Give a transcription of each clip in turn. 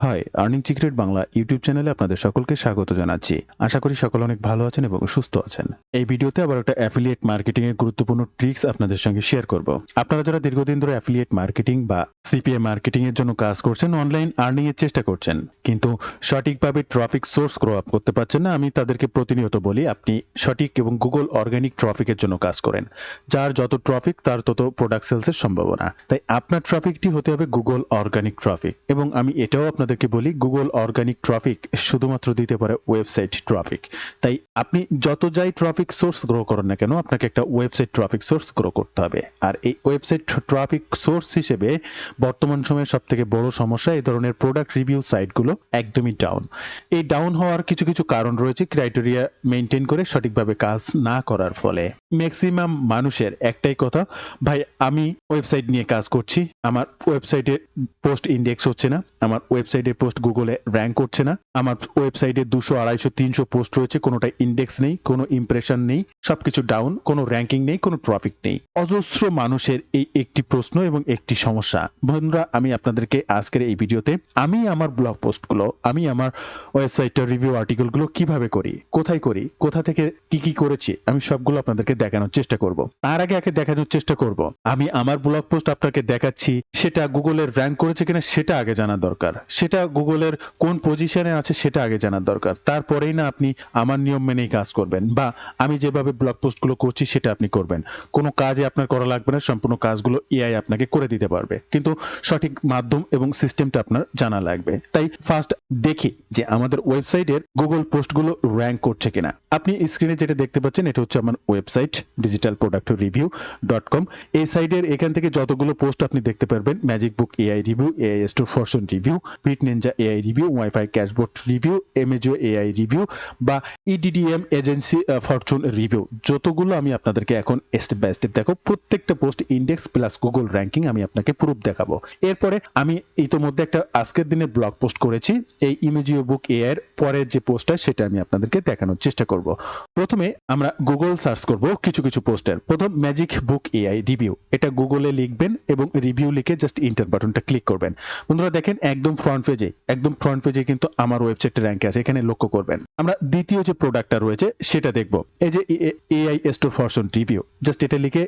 Hi earning secret Bangla YouTube চ্যানেলে আপনাদের সকলকে স্বাগত জানাচ্ছি। আশা করি সকল অনেক ভালো আছেন এবং সুস্থ আছেন। এই ভিডিওতে আবার একটা অ্যাফিলিয়েট মার্কেটিং এর গুরুত্বপূর্ণ ট্রিক্স আপনাদের সঙ্গে শেয়ার করব। আপনারা যারা দীর্ঘদিন ধরে অ্যাফিলিয়েট মার্কেটিং বা সিপিএ মার্কেটিং এর জন্য কাজ করছেন অনলাইন আর্নিং এর চেষ্টা করছেন, কিন্তু সঠিকভাবে ট্রাফিক সোর্স গ্রো আপ করতে পারছেন না, আমি তাদেরকে প্রতিনিয়ত বলি, আপনি সঠিক এবং গুগল অর্গানিক ট্রাফিকের জন্য কাজ করেন। যার যত ট্রাফিক তার তত প্রোডাক্ট সেলসের সম্ভাবনা। তাই আপনার ট্রাফিকটি হতে হবে গুগল অর্গানিক ট্রাফিক এবং আমি এটাও আপনাদেরকে বলি গুগল অর্গানিক ট্রাফিক শুধুমাত্র দিতে পারে ওয়েবসাইট ট্রাফিক তাই আপনি যত যাই ট্রাফিক সোর্স গ্রো করেন না কেন, আপনাকে একটা ওয়েবসাইট ট্রাফিক সোর্স গ্রো করতে হবে। আর এই ওয়েবসাইট ট্রাফিক সোর্স হিসেবে বর্তমান সময়ে সব থেকে বড় সমস্যা, এই ধরনের প্রোডাক্ট রিভিউ সাইটগুলো একদমই ডাউন এই ডাউন হওয়ার কিছু কিছু কারণ রয়েছে ক্রাইটেরিয়া মেনটেন করে সঠিকভাবে কাজ না করার ফলে। ম্যাক্সিমাম মানুষের একটাই কথা, ভাই, আমি ওয়েবসাইট নিয়ে কাজ করছি। আমার ওয়েবসাইটে পোস্ট ইন্ডেক্স হচ্ছে না, আমার ওয়েবসাইটে পোস্ট গুগলে র্যাঙ্ক করছে না, আমার ওয়েবসাইটে দুশো, আড়াইশো, তিনশো পোস্ট রয়েছে কোনোটা ইন্ডেক্স নেই, কোনো ইমপ্রেশন নেই, সবকিছু ডাউন কোনো র্যাঙ্কিং নেই, কোনো ট্রাফিক নেই। অজস্র মানুষের এই একটি প্রশ্ন এবং একটি সমস্যা। বন্ধুরা, আমি আপনাদেরকে আজকের এই ভিডিওতে আমি আমার ব্লগ পোস্টগুলো আমি আমার ওয়েবসাইটের রিভিউ আর্টিকেলগুলো কীভাবে করি, কোথায় করি, কোথা থেকে কি কি করেছি, আমি সবগুলো আপনাদেরকে দেখানোর চেষ্টা করব। তার আগে আগে দেখানোর চেষ্টা করব। আমি আমার ব্লগ পোস্ট আপনাকে দেখাচ্ছি, সেটা গুগলের র্যাঙ্ক করেছে কিনা সেটা আগে জানা দরকার। সেটা গুগলের কোন পজিশনে আছে সেটা আগে জানার দরকার। তারপরেই না আপনি আমার নিয়ম মেনেই কাজ করবেন বা আমি যেভাবে ব্লগ পোস্টগুলো করছি সেটা আপনি করবেন। কোনো কাজে আপনার করা লাগবে না, সম্পূর্ণ কাজগুলো এআই আপনাকে করে দিতে পারবে। কিন্তু সঠিক মাধ্যম এবং সিস্টেমটা আপনার জানা লাগবে। তাই ফার্স্ট দেখি যে আমাদের ওয়েবসাইটের গুগল পোস্টগুলো র্যাঙ্ক করছে কিনা। আপনি স্ক্রিনে যেটা দেখতে পাচ্ছেন, এটা হচ্ছে আমার website digital product review dot com এই সাইটের এখান থেকে যতগুলো পোস্ট আপনি দেখতে পারবেন magic book AI review AI store fortune review bit ninja AI review WiFi cashboard review এমএজও AI review বা E D D M agency Fortune review যতগুলো আমি আপনাদেরকে এখন স্টেপ বাই স্টেপ দেখো প্রত্যেকটা post index plus Google ranking আমি আপনাকে proof দেখাবো। এরপরে আমি ইতোমধ্যে একটা আজকের দিনে ব্লগ পোস্ট করেছি, এই ইমেজিও বুক এ এর পরের যে পোস্টটা সেটা আমি আপনাদেরকে দেখানোর চেষ্টা করব। প্রথমে আমরা গুগল সার্চ করব কিছু কিছু পোস্টের প্রথম ম্যাজিক বুক এআই রিভিউ এটা গুগলে লিখবেন এবং রিভিউ লিখে জাস্ট ইন্টার বাটনটা ক্লিক করবেন। বন্ধুরা দেখেন একদম ফ্রন্ট পেজে একদম ফ্রন্ট পেজে কিন্তু আমার ওয়েবসাইটের র্যাঙ্কে আছে, এখানে লক্ষ্য করবেন। আমরা দ্বিতীয় যে প্রোডাক্টটা রয়েছে, সেটা দেখব। এই যে AI store fortune review just এটা লিখে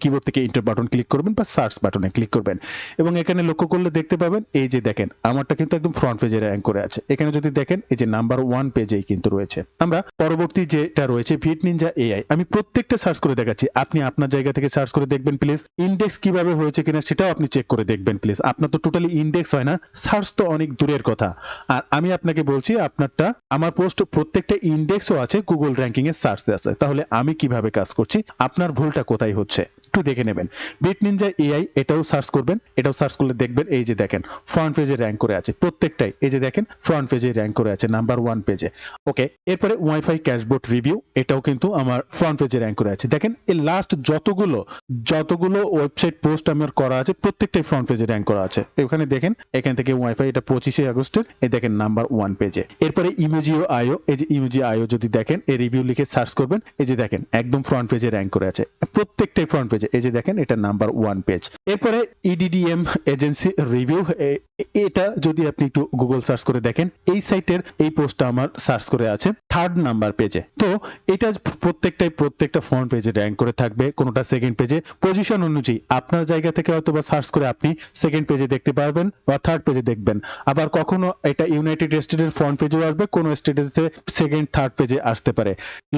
কিবোর্ড থেকে ইন্টার বাটন ক্লিক করবেন বা সার্চ বাটনে ক্লিক করবেন। এবং এখানে লক্ষ্য করলে দেখতে পাবেন, এই যে দেখেন, আমারটা কিন্তু একদম ফ্রন্ট পেজে র্যাঙ্ক করে আছে। এখানে যদি দেখেন, এই যে নাম্বার ওয়ান পেজেই কিন্তু রয়েছে। আমরা পরবর্তী যেটা রয়েছে ভিট নিনজা এআই আমি প্রত্যেকটা সার্চ করে দেখাচ্ছি। আপনি আপনার জায়গা থেকে সার্চ করে দেখবেন প্লিজ ইন্ডেক্স কীভাবে হয়েছে কিনা সেটাও আপনি চেক করে দেখবেন প্লিজ আপনার তো টোটালি ইন্ডেক্স হয় না সার্চ তো অনেক দূরের কথা। আর আমি আপনাকে বলছি, আপনারটা, আমার পোস্ট প্রত্যেকটা ইন্ডেক্সও আছে গুগল র্যাঙ্কিং এর সার্চে আছে। তাহলে আমি কীভাবে কাজ করছি? আপনার ভুলটা কোথায় হচ্ছে? একটু দেখে নেবেন। বিট নিনজা এআই এটাও সার্চ করবেন, এটাও সার্চ করলে দেখবেন এই যে দেখেন ফ্রন্ট পেজে র্যাঙ্ক করে আছে। প্রত্যেকটাই, এই যে দেখেন ফ্রন্ট পেজে র্যাঙ্ক করে আছে নাম্বার ওয়ান পেজে ওকে এরপরে ওয়াইফাই ক্যাশবোর্ড রিভিউ এটাও কিন্তু আমার ফ্রন্ট পেজে র্যাঙ্ক করে আছে। দেখেন, এই লাস্ট যতগুলো যতগুলো ওয়েবসাইট পোস্ট আমার করা আছে, প্রত্যেকটাই ফ্রন্ট পেজে র্যাঙ্ক করা আছে। এখানে দেখেন, এখান থেকে ওয়াইফাই এটা পঁচিশে আগস্টের, এই দেখেন নাম্বার ওয়ান পেজে এরপরে ইমেজিও আইও এই যে ইমেজি আইও যদি দেখেন, এই রিভিউ লিখে সার্চ করবেন, এই যে দেখেন, একদম ফ্রন্ট পেজে র্যাঙ্ক করে আছে। প্রত্যেকটাই ফ্রন্ট পেজে এই যে দেখেন, এটা নাম্বার ওয়ান পেজ এরপরে ইডিডিএম এজেন্সি রিভিউ এটা যদি আপনি একটু গুগল সার্চ করে দেখেন, এই সাইটের এই পোস্টটা আমার সার্চ করে আছে থার্ড নাম্বার পেজে তো এটা প্রত্যেকটাই প্রত্যেকটা ফ্রন্ট পেজে র্যাঙ্ক করে থাকবে, কোনোটা সেকেন্ড পেজে পজিশন অনুযায়ী আপনার জায়গা থেকে হয়তো বা সার্চ করে আপনি সেকেন্ড পেজে দেখতে পারবেন বা থার্ড পেজে দেখবেন। আবার কখনো এটা ইউনাইটেড স্টেটের ফ্রন্ট পেজেও আসবে, কোনো স্টেটে সেকেন্ড থার্ড পেজে আসতে পারে।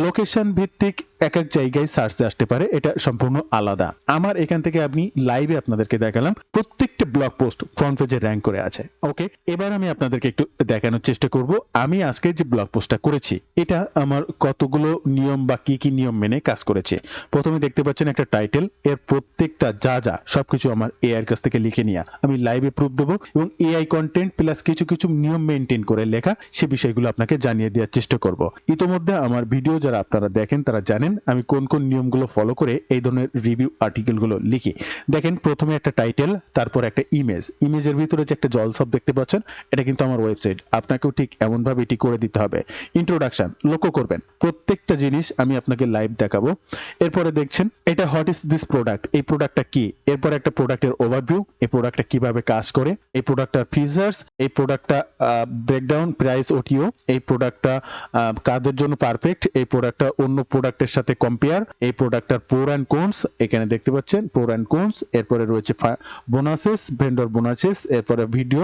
লোকেশন ভিত্তিক এক এক জায়গায় সার্চে আসতে পারে, এটা সম্পূর্ণ আলাদা। আমার এখান থেকে আপনি লাইভে আপনাদেরকে দেখালাম, প্রত্যেকটা ব্লগ পোস্ট ফ্রন্ট পেজে র্যাঙ্ক করে আছে। ওকে এবার আমি আপনাদেরকে একটু দেখানোর চেষ্টা করব। আমি আজকে যে ব্লগ পোস্টটা করেছি, এটা আমার কতগুলো নিয়ম বা কি কি নিয়ম মেনে কাজ করেছে। প্রথমে দেখতে পাচ্ছেন একটা টাইটেল এর প্রত্যেকটা যা যা সবকিছু আমার এআই কাছ থেকে লিখে নিয়ে আমি লাইভে প্রুফ দেবো এবং এআই কন্টেন্ট প্লাস কিছু কিছু নিয়ম মেনটেন করে লেখা, সে বিষয়গুলো আপনাকে জানিয়ে দেওয়ার চেষ্টা করব। ইতোমধ্যে আমার ভিডিও যারা আপনারা দেখেন, তারা জানেন আমি কোন কোন নিয়মগুলো ফলো করে এই ধরনের রিভিউ রিভিউ আর্টিকেলগুলো লিখি। দেখেন প্রথমে একটা টাইটেল, তারপর একটা ইমেজ ইমেজের ভিতরে যে একটা জলসব দেখতে পাচ্ছেন, এটা কিন্তু আমার ওয়েবসাইট আপনাকেও ঠিক এমনভাবে এটি করে দিতে হবে। ইন্ট্রোডাকশন লক্ষ্য করবেন, প্রত্যেকটা জিনিস আমি আপনাকে লাইভ দেখাবো। এরপরে দেখছেন, এটা হোয়াট ইজ দিস প্রোডাক্ট এই প্রোডাক্টটা কি? এরপর একটা প্রোডাক্টের ওভারভিউ এই প্রোডাক্টটা কীভাবে কাজ করে? এই প্রোডাক্টটার ফিচার্স এই প্রোডাক্টটা ব্রেকডাউন প্রাইস ওটিও এই প্রোডাক্টটা কাদের জন্য পারফেক্ট এই প্রোডাক্টটা অন্য প্রোডাক্টের সাথে কম্পেয়ার এই প্রোডাক্টটার প্রোর অ্যান্ড কোনস এখানে দেখতে পাচ্ছেন প্রোর অ্যান্ড কোনস এরপরে রয়েছে বোনাসেস ভেন্ডর বোনাসেস এরপরে ভিডিও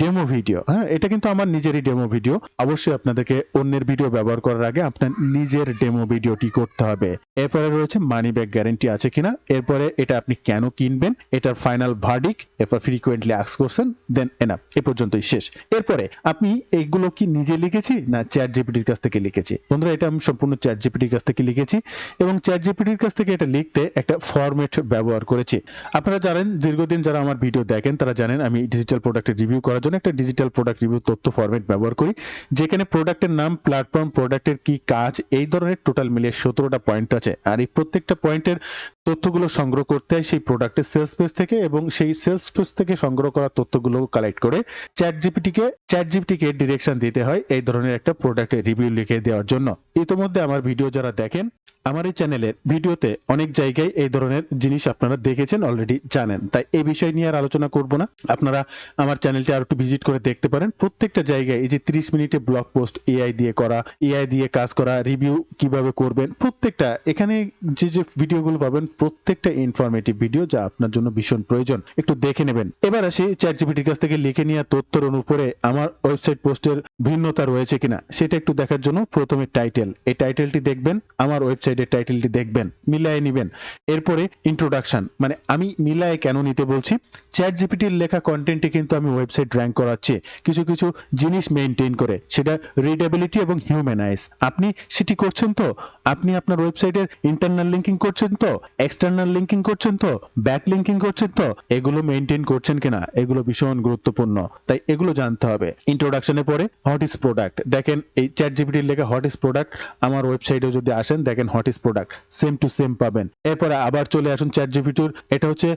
ডেমো ভিডিও হ্যাঁ এটা কিন্তু আমার নিজেরই ডেমো ভিডিও অবশ্যই আপনাদেরকে অন্যের ভিডিও ব্যবহার করার আগে আপনার নিজের ডেমো ভিডিওটি করতে হবে। এরপরে রয়েছে মানি ব্যাক গ্যারেন্টি আছে কিনা, এরপরে এটা আপনি কেন কিনবেন, এটার ফাইনাল ভার্ডিক এরপর ফ্রিকোয়েন্টলি আক্স করছেন দেন এনাফ এ পর্যন্তই শেষ। এরপরে আপনি এইগুলো কি নিজে লিখেছি না চ্যাট জিপিটির কাছ থেকে লিখেছি? বন্ধুরা, এটা আমি সম্পূর্ণ চ্যাট জিপিটির কাছ থেকে লিখেছি এবং চ্যাট জিপিটির কাছ থেকে এটা লিখতে একটা ফরম্যাট ব্যবহার করেছি। আপনারা জানেন, দীর্ঘদিন যারা আমার ভিডিও দেখেন, তারা জানেন আমি ডিজিটাল প্রোডাক্টের রিভিউ করার জন্য একটা ডিজিটাল প্রোডাক্ট রিভিউ তথ্য ফরম্যাট ব্যবহার করি, যেখানে প্রোডাক্টের নাম প্ল্যাটফর্ম প্রোডাক্টের কি কাজ, এই ধরনের টোটাল মিলিয়ে সতেরোটা পয়েন্ট আছে। আর এই প্রত্যেকটা পয়েন্টের তথ্যগুলো সংগ্রহ করতে হয় সেই প্রোডাক্টের সেলস পেজ থেকে এবং সেই সেলস পেজ থেকে সংগ্রহ করা তথ্যগুলো কালেক্ট করে চ্যাট জিপিটিকে চ্যাট জিপিটিকে ডিরেকশন দিতে হয় এই ধরনের একটা প্রোডাক্টের রিভিউ লিখে দেওয়ার জন্য। ইতোমধ্যে আমার ভিডিও যারা দেখেন আমার এই চ্যানেলের ভিডিওতে অনেক জায়গায় এই ধরনের জিনিস আপনারা দেখেছেন অলরেডি জানেন। তাই এই বিষয় নিয়ে আর আলোচনা করব না। আপনারা আমার চ্যানেলটি আর একটু ভিজিট করে দেখতে পারেন। প্রত্যেকটা জায়গায় এই যে 30 মিনিটে ব্লগ পোস্ট এআই দিয়ে করা এআই দিয়ে কাজ করা রিভিউ কীভাবে করবেন, প্রত্যেকটা, এখানে যে যে ভিডিওগুলো পাবেন, প্রত্যেকটা ইনফরমেটিভ ভিডিও যা আপনার জন্য ভীষণ প্রয়োজন। একটু দেখে নেবেন। এবার আসি চ্যাট জিপিটির কাছ থেকে লিখে নেওয়া তথ্যের অনুপরে আমার ওয়েবসাইট পোস্টের ভিন্নতা রয়েছে কিনা, সেটা একটু দেখার জন্য প্রথমে টাইটেল এই টাইটেলটি দেখবেন, আমার ওয়েবসাইটের টাইটেলটি দেখবেন, মিলায়ে নেবেন। এরপরে ইন্ট্রোডাকশন মানে আমি মিলায়ে কেন নিতে বলছি? চ্যাট জিপিটির লেখা কন্টেন্টে কিন্তু আমি ওয়েবসাইট র্যাঙ্ক করাচ্ছি। কিছু কিছু জিনিস মেনটেন করে, সেটা রিডেবিলিটি এবং হিউম্যানাইজ আপনি সেটি করছেন তো? আপনি আপনার ওয়েবসাইটের ইন্টারনাল লিঙ্কিং করছেন তো? এক্সটার্নাল লিঙ্কিং করছেন তো? ব্যাক লিঙ্কিং করছেন তো? এগুলো মেনটেন করছেন কিনা? এগুলো ভীষণ গুরুত্বপূর্ণ। তাই এগুলো জানতে হবে। ইন্ট্রোডাকশনের পরে হট ইজ প্রোডাক্ট দেখেন এই চ্যাট জিপিটির লেখা হট ইজ প্রোডাক্ট আমার ওয়েবসাইটে যদি আসেন, দেখেন is product same to same পাবেন। এরপরে আবার চলে আসুন চ্যাট জিপিটির এটা হচ্ছে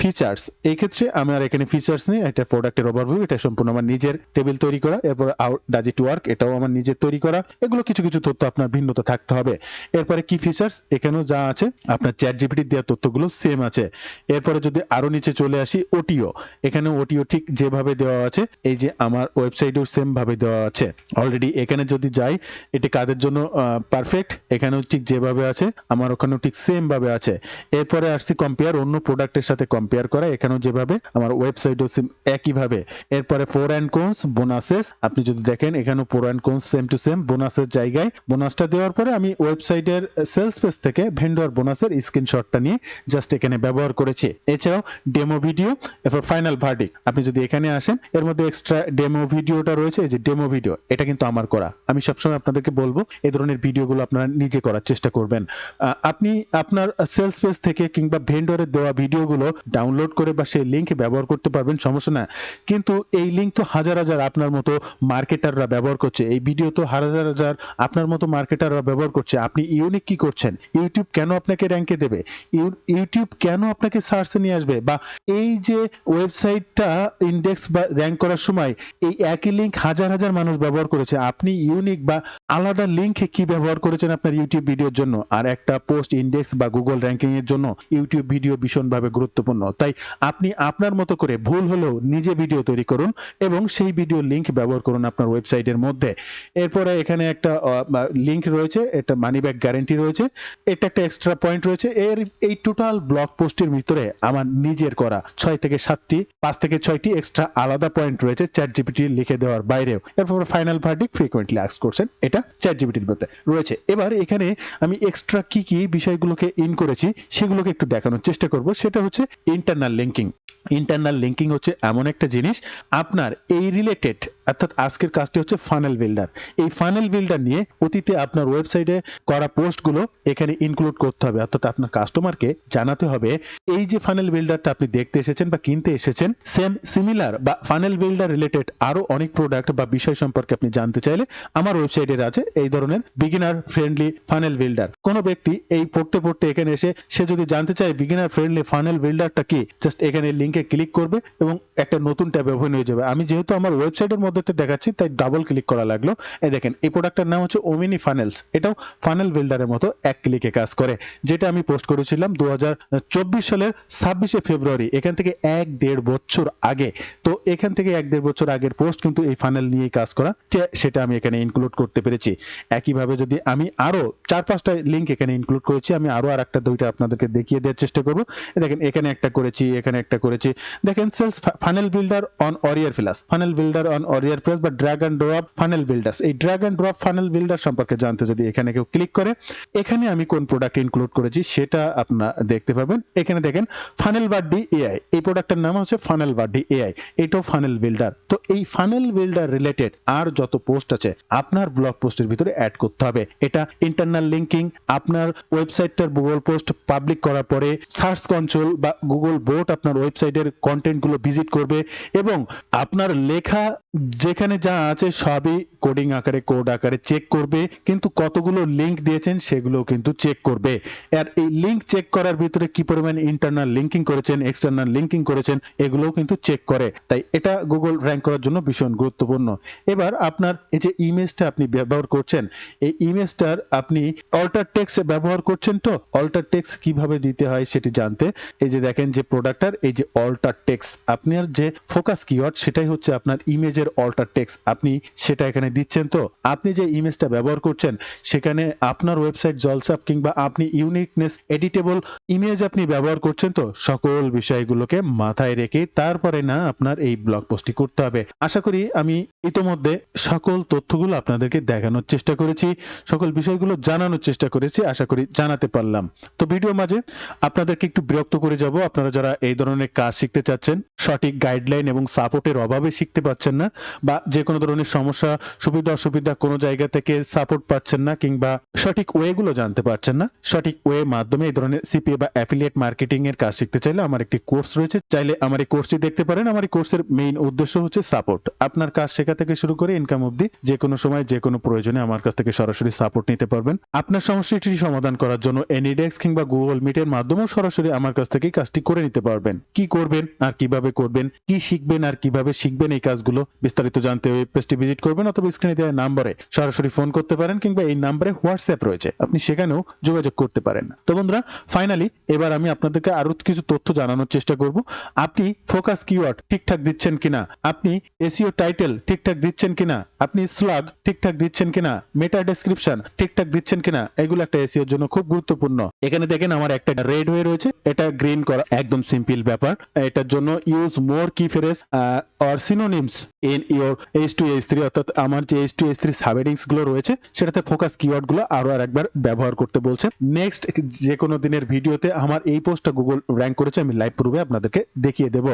ফিচার্স এই ক্ষেত্রে আমার এখানে ফিচার্স নেই, এটা প্রোডাক্টের ওভারভিউ এটা সম্পূর্ণ আমার নিজের টেবিল তৈরি করা। এরপর আউট ডাজ ইট ওয়ার্ক এটাও আমার নিজের তৈরি করা। এগুলো কিছু কিছু তথ্য আপনার ভিন্নতা থাকতে হবে। এরপরে কি ফিচার্স এখানেও যা আছে, আপনার চ্যাট জিপিটি দেওয়া তথ্যগুলো সেম আছে। এরপরে যদি আরও নিচে চলে আসি ওটিও এখানে ওটিও ঠিক যেভাবে দেওয়া আছে, এই যে আমার ওয়েবসাইটেও সেম ভাবে দেওয়া আছে। অলরেডি এখানে যদি যাই, এটি কাদের জন্য পারফেক্ট এখানেও ঠিক যেভাবে আছে, আমার ওখানেও ঠিক সেম ভাবে আছে। এরপরে আসছি কম্পেয়ার অন্য প্রোডাক্টের সাথে কম্পেয়ার করা, এখানেও যেভাবে, আমার ওয়েবসাইটও সেম একইভাবে। এরপরে ফোর অ্যান্ড কোন্স বোনাসেস আপনি যদি দেখেন, এখানেও four and cons same to same বোনাসের জায়গায়। বোনাসটা দেওয়ার পরে আমি ওয়েবসাইটের সেলস পেজ থেকে ভেন্ডর বোনাসের স্ক্রিনশটটা নিয়ে জাস্ট এখানে ব্যবহার করেছি। এছাড়াও ডেমো ভিডিও এরপর ফাইনাল ভার্ডিক আপনি যদি এখানে আসেন, এর মধ্যে এক্সট্রা ডেমো ভিডিওটা রয়েছে যে ডেমো ভিডিও এটা কিন্তু আমার করা। আমি সবসময় আপনাদেরকে বলব, এই ধরনের ভিডিওগুলো আপনারা নিজে করার চেষ্টা করবেন। আপনি আপনার সেলস পেজ থেকে কিংবা ভেন্ডরের দেওয়া ভিডিওগুলো ডাউনলোড করে বা সেই লিঙ্ক ব্যবহার করতে পারবেন, সমস্যা না কিন্তু এই লিঙ্ক তো হাজার হাজার আপনার মতো মার্কেটাররা ব্যবহার করছে। এই ভিডিও তো হাজার হাজার আপনার মতো মার্কেটাররা ব্যবহার করছে। আপনি ইউনিক কি করছেন? ইউটিউব কেন আপনাকে র্যাঙ্কে দেবে? ইউটিউব কেন আপনাকে সার্চে নিয়ে আসবে? বা এই যে ওয়েবসাইটটা ইন্ডেক্স বা র্যাঙ্ক করার সময় এই একই লিঙ্ক হাজার হাজার মানুষ ব্যবহার করেছে। আপনি ইউনিক বা আলাদা লিঙ্ক কি ব্যবহার করেছেন আপনার ইউটিউব ভিডিওর জন্য আর একটা পোস্ট ইন্ডেক্স বা গুগল র্যাঙ্কিং এর জন্য ইউটিউব ভিডিও ভীষণভাবে গুরুত্বপূর্ণ। তাই আপনি আপনার মতো করে ভুল হলেও নিজে ভিডিও তৈরি করুন এবং সেই ভিডিও লিঙ্ক ব্যবহার করুন আপনার ওয়েবসাইটের মধ্যে। এরপরে এখানে একটা লিঙ্ক রয়েছে এটা মানি ব্যাক গ্যারেন্টি রয়েছে, এটা একটা এক্সট্রা পয়েন্ট রয়েছে। এর এই টোটাল ব্লগ পোস্টের ভিতরে আমার নিজের করা ছয় থেকে সাতটি, পাঁচ থেকে ছয়টি এক্সট্রা আলাদা পয়েন্ট রয়েছে চ্যাট জিপিটি লিখে দেওয়ার বাইরেও। এরপর ফাইনাল ভার্ডিক ফ্রিকোয়েন্টলি আক্স করছেন এটা চ্যাট জিপিটির মধ্যে রয়েছে। এবার এখানে আমি এক্সট্রা কি কি বিষয়গুলোকে ইন করেছি, সেগুলোকে একটু দেখানোর চেষ্টা করব। সেটা হচ্ছে ইন্টারনাল লিঙ্কিং ইন্টারনাল লিঙ্কিং হচ্ছে এমন একটা জিনিস, আপনার এই রিলেটেড অর্থাৎ আজকের কাজটি হচ্ছে ফানেল বিল্ডার এই ফানেল বিল্ডার নিয়ে অতীতে আপনার ওয়েবসাইটে করা পোস্টগুলো এখানে ইনক্লুড করতে হবে। অর্থাৎ আপনার কাস্টমারকে জানাতে হবে, এই যে ফানেল বিল্ডারটা আপনি দেখতে এসেছেন বা কিনতে এসেছেন সেম সিমিলার বা ফানেল বিল্ডার রিলেটেড আরও অনেক প্রোডাক্ট বা বিষয় বিষয় সম্পর্কে আপনি জানতে চাইলে আমার ওয়েবসাইটের আছে, এই ধরনের বিগিনার ফ্রেন্ডলি ফানেল বিল্ডার কোনো ব্যক্তি এই পড়তে পড়তে এখানে এসে, সে যদি জানতে চায় বিগিনার ফ্রেন্ডলি ফানেল বিল্ডারটা কি জাস্ট এখানে লিঙ্কে ক্লিক করবে এবং একটা নতুন ট্যাব ওপেন হয়ে যাবে। আমি যেহেতু আমার ওয়েবসাইটের মধ্যে দেখাচ্ছি, তাই ডাবল ক্লিক করা লাগল। এই দেখেন, এই প্রোডাক্টটার নাম হচ্ছে ওমিনি ফানেলস এটাও ফানেল বিল্ডারের মতো এক ক্লিকে কাজ করে। যেটা আমি পোস্ট করেছিলাম দু চব্বিশ সালের ছাব্বিশে ফেব্রুয়ারি, এখান থেকে এক দেড় বছর আগে। তো এখান থেকে এক দেড় বছর আগের পোস্ট কিন্তু এই ফানেল নিয়েই কাজ করা। সেটা আমি এখানে ইনক্লুড করতে পেরেছি। একইভাবে যদি আমি আরও চার পাঁচটা লিঙ্ক এখানে ইনক্লুড করেছি। আমি আরও আর একটা দুইটা আপনাদেরকে দেখিয়ে দেওয়ার চেষ্টা করব। দেখেন, এখানে একটা করেছি, এখানে একটা করেছি। দেখেন sales funnel builder on Warrior plus funnel builder on Warrior plus বা drag and drop funnel builders এই drag and drop funnel builder সম্পর্কে জানতে যদি এখানে কেউ ক্লিক করে, এখানে আমি কোন প্রোডাক্ট ইনক্লুড করেছি সেটা আপনারা দেখতে পাবেন। এখানে দেখেন ফানেল বাড্ডি এআই এই প্রোডাক্টের নাম হচ্ছে ফানেল বাড্ডি এআই এটাও ফানেল বিল্ডার তো এই ফানেল বিল্ডার রিলেটেড আর যত পোস্ট আছে, আপনার ব্লগ পোস্টের ভিতরে অ্যাড করতে হবে। এটা ইন্টারনাল লিঙ্কিং আপনার ওয়েবসাইটটার গুগল পোস্ট পাবলিক করার পরে সার্চ কন্ট্রোল বা গুগল বোট আপনার ওয়েবসাইটের কন্টেন্টগুলো ভিজিট করবে এবং আপনার লেখা যেখানে যা আছে সবই কোডিং আকারে কোড আকারে চেক করবে, কিন্তু কতগুলো লিংক দিয়েছেন সেগুলো কিন্তু চেক করবে। আর এই লিংক চেক করার ভিতরে কি পরিমাণ ইন্টারনাল লিঙ্কিং করেছেন এক্সটার্নাল লিঙ্কিং করেছেন, এগুলোও কিন্তু চেক করে। তাই এটা গুগল র্যাঙ্ক করার জন্য ভীষণ গুরুত্বপূর্ণ। এবার আপনার এই যে ইমেজটা আপনি ব্যবহার করছেন, এই ইমেজটার আপনি অল্টার টেক্স ব্যবহার করছেন তো? অল্টার টেক্স কীভাবে দিতে হয় সেটি জানতে। এই যে দেখেন যে প্রোডাক্টার এই যে অল্টার টেক্সট আপনার যে ফোকাস কিওয়ার্ড সেটাই হচ্ছে আপনার ইমেজের অল্টার টেক্সট আপনি সেটা এখানে দিচ্ছেন তো? আপনি যে ইমেজটা ব্যবহার করছেন, সেখানে আপনার ওয়েবসাইট জলসাপ কিংবা আপনি ইউনিকনেস এডিটেবল ইমেজ আপনি ব্যবহার করছেন তো? সকল বিষয়গুলোকে মাথায় রেখে তারপরে না আপনার এই ব্লগ পোস্টটি করতে হবে। আশা করি আমি ইতোমধ্যে সকল তথ্যগুলো আপনাদেরকে দেখানোর চেষ্টা করেছি, সকল বিষয়গুলো জানানোর চেষ্টা করেছি, আশা করি জানাতে পারলাম। তো ভিডিও মাঝে আপনাদেরকে একটু বিরক্ত করে যাব। আপনারা যারা এই ধরনের কাজ শিখতে চাচ্ছেন, সঠিক গাইডলাইন এবং সাপোর্টের অভাবে শিখতে পাচ্ছেন না বা যে কোনো ধরনের সমস্যা, সুবিধা, অসুবিধা কোনো জায়গা থেকে সাপোর্ট পাচ্ছেন না কিংবা সঠিক ওয়েগুলো জানতে পারছেন না, সঠিক ওয়ে মাধ্যমে এই ধরনের সিপিএ বা অ্যাফিলিয়েট মার্কেটিং এর কাজ শিখতে চাইলে আমার একটি কোর্স রয়েছে। চাইলে আমার এই কোর্সটি দেখতে পারেন। আমার এই কোর্সের মেইন উদ্দেশ্য হচ্ছে সাপোর্ট আপনার কাজ শেখা থেকে শুরু করে ইনকাম অবধি যে কোনো সময়, যে কোনো প্রয়োজনে আমার কাছ থেকে সরাসরি সাপোর্ট নিতে পারবেন। আপনার সমস্যাটি সমাধান করার জন্য এনিডেক্স কিংবা গুগল মিটের মাধ্যমেও সরাসরি আমার কাছ থেকে কাজটি করে নিতে পারবেন। কি করবেন আর কীভাবে করবেন? কি শিখবেন আর কীভাবে শিখবেন এই কাজগুলো? বিস্তারিত জানতে ওয়েব পেজটি ভিজিট করবেন অথবা স্ক্রিনে দেওয়া নাম্বারে সরাসরি ফোন করতে পারেন কিংবা এই নাম্বারে হোয়াটসঅ্যাপ রয়েছে। আপনি সেখানেও যোগাযোগ করতে পারেন। তো বন্ধুরা ফাইনালি এবার আমি আপনাদেরকে আরও কিছু তথ্য জানানোর চেষ্টা করব। আপনি ফোকাস কিওয়ার্ড ঠিকঠাক দিচ্ছেন কিনা? আপনি এসিও টাইটেল ঠিকঠাক দিচ্ছেন কিনা? আপনি স্লাগ ঠিকঠাক দিচ্ছেন কিনা? মেটা ডেসক্রিপশন ঠিকঠাক দিচ্ছেন কিনা? এগুলো একটা এসিওর জন্য খুব গুরুত্বপূর্ণ। এখানে দেখেন আমার একটা রেড হয়ে রয়েছে, এটা গ্রিন করা। একদম সিম্পল ব্যাপার। এটার জন্য use more key phrase or synonyms in your H two H three অর্থাৎ আমার যে এইচ টু এইচ থ্রি সাবেডিংসগুলো রয়েছে, সেটাতে ফোকাস কিওয়ার্ডগুলো আরও একবার ব্যবহার করতে বলছে। নেক্সট যে কোনো দিনের ভিডিওতে আমার এই পোস্টটা গুগল র্যাঙ্ক করেছে, আমি লাইভ প্রুফে আপনাদেরকে দেখিয়ে দেব।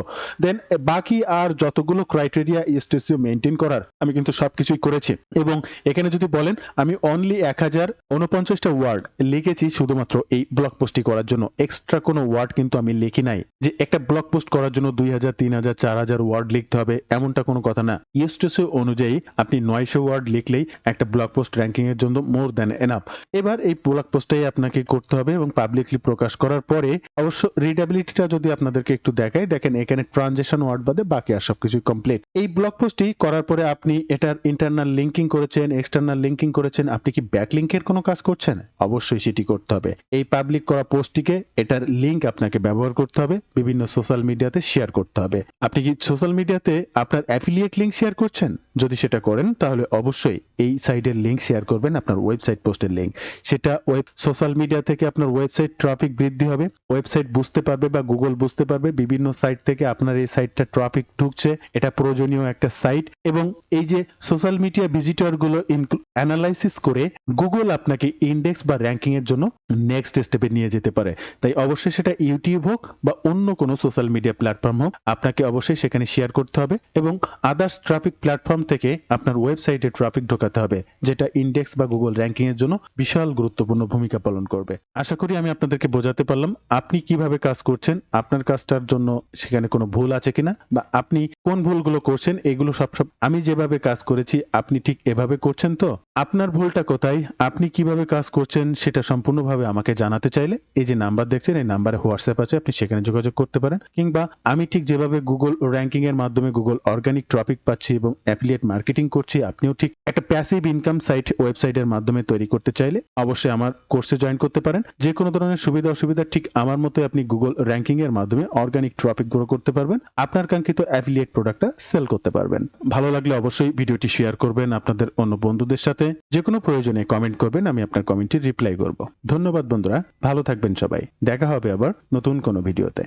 দেন বাকি আর যতগুলো ক্রাইটেরিয়া এসটিসিও মেনটেন করার, আমি কিন্তু সবকিছুই করেছি। এবং এখানে যদি বলেন, আমি অনলি এক হাজার উনপঞ্চাশটা ওয়ার্ড লিখেছি শুধুমাত্র এই ব্লগ পোস্টটি করার জন্য। এক্সট্রা কোনো ওয়ার্ড কিন্তু আমি লিখি নাই। যে একটা ব্লগ পোস্ট করার জন্য দুই হাজার, তিন হাজার, চার হাজার ওয়ার্ড লিখতে হবে, এমনটা কোনো কথা না ইউস্টেসিও অনুযায়ী আপনি নয়শো ওয়ার্ড লিখলেই একটা ব্লগ পোস্ট র্যাঙ্কিং এর জন্য মোর দ্যান এনাফ এবার এই ব্লগ পোস্টটাই আপনাকে করতে হবে এবং পাবলিকলি প্রকাশ করার পরে অবশ্য রিডাবিলিটিটা যদি আপনাদেরকে একটু দেখাই, দেখেন এখানে ট্রানজেকশন ওয়ার্ড বাদে বাকি আর সবকিছু কমপ্লিট এই ব্লগ পোস্টটি করার পরে আপনি এটার ইন্টারনাল লিঙ্কিং করেছেন এক্সটার্নাল লিঙ্কিং করেছেন, আপনি কি ব্যাকলিংকের কোনো কাজ করছেন? অবশ্যই সেটি করতে হবে। এই পাবলিক করা পোস্টটিকে এটার লিঙ্ক আপনাকে ব্যবহার করতে হবে, বিভিন্ন সোশ্যাল মিডিয়াতে শেয়ার করতে হবে। আপনি কি সোশ্যাল মিডিয়াতে আপনার অ্যাফিলিয়েট লিঙ্ক শেয়ার করছেন? যদি সেটা করেন, তাহলে অবশ্যই এই সাইটের লিঙ্ক শেয়ার করবেন, আপনার ওয়েবসাইট পোস্টের লিঙ্ক সেটা ওয়েব সোশ্যাল মিডিয়া থেকে আপনার ওয়েবসাইট ট্রাফিক বৃদ্ধি হবে ওয়েবসাইট বুঝতে পারবে বা গুগল বুঝতে পারবে, বিভিন্ন সাইট থেকে আপনার এই সাইটটা ট্রাফিক ঢুকছে, এটা প্রয়োজনীয় একটা সাইট এবং এই যে সোশ্যাল মিডিয়া ভিজিটরগুলো অ্যানালাইসিস করে গুগল আপনাকে ইন্ডেক্স বা র্যাঙ্কিং এর জন্য নেক্সট স্টেপে নিয়ে যেতে পারে। তাই অবশ্যই সেটা ইউটিউব হোক বা অন্য কোনো সোশ্যাল মিডিয়া প্ল্যাটফর্ম হোক, আপনাকে অবশ্যই সেখানে শেয়ার করতে হবে এবং আদার্স ট্রাফিক প্ল্যাটফর্ম থেকে আপনার ওয়েবসাইটে ট্রাফিক ঢোকাতে হবে, যেটা ইন্ডেক্স বা গুগল র্যাঙ্কিং এর জন্য বিশাল গুরুত্বপূর্ণ ভূমিকা পালন করবে। আশা করি আমি আপনাদেরকে বোঝাতে পারলাম, আপনি কীভাবে কাজ করছেন, আপনার কাজটার জন্য সেখানে কোনো ভুল আছে কিনা, বা আপনি কোন ভুলগুলো করছেন, এগুলো সব সব আমি যেভাবে কাজ করেছি, আপনি ঠিক এভাবে করছেন তো? আপনার ভুলটা কোথায়, আপনি কীভাবে কাজ করছেন, সেটা সম্পূর্ণভাবে আমাকে জানাতে চাইলে, এই যে নাম্বার দেখছেন, এই নাম্বারে হোয়াটসঅ্যাপ আছে, আপনি সেখানে যোগাযোগ করতে পারেন, কিংবা আমি ঠিক যেভাবে গুগল র্যাঙ্কিং এর মাধ্যমে গুগল অর্গানিক ট্রপিক পাচ্ছি এবং অ্যাফিলিয়েট মার্কেটিং করছি, আপনিও ঠিক একটা প্যাসিভ ইনকাম সাইট ওয়েবসাইটের মাধ্যমে তৈরি করতে চাইলে অবশ্যই আমার কোর্সে জয়েন করতে পারেন। যে কোনো ধরনের সুবিধা অসুবিধা ঠিক আমার মতোই আপনি গুগল র্যাঙ্কিং এর মাধ্যমে অর্গানিক ট্রপিক গ্রো করতে পারবেন। আপনার কাঙ্ক্ষিত অ্যাফিলিয়েট প্রোডাক্টটা সেল করতে পারবেন। ভালো লাগলে অবশ্যই ভিডিওটি শেয়ার করবেন আপনাদের অন্য বন্ধুদের সাথে। যে কোনো প্রয়োজনে কমেন্ট করবেন, আমি আপনার কমেন্টটি রিপ্লাই করব। ধন্যবাদ বন্ধুরা, ভালো থাকবেন সবাই। দেখা হবে আবার নতুন কোনো ভিডিওতে।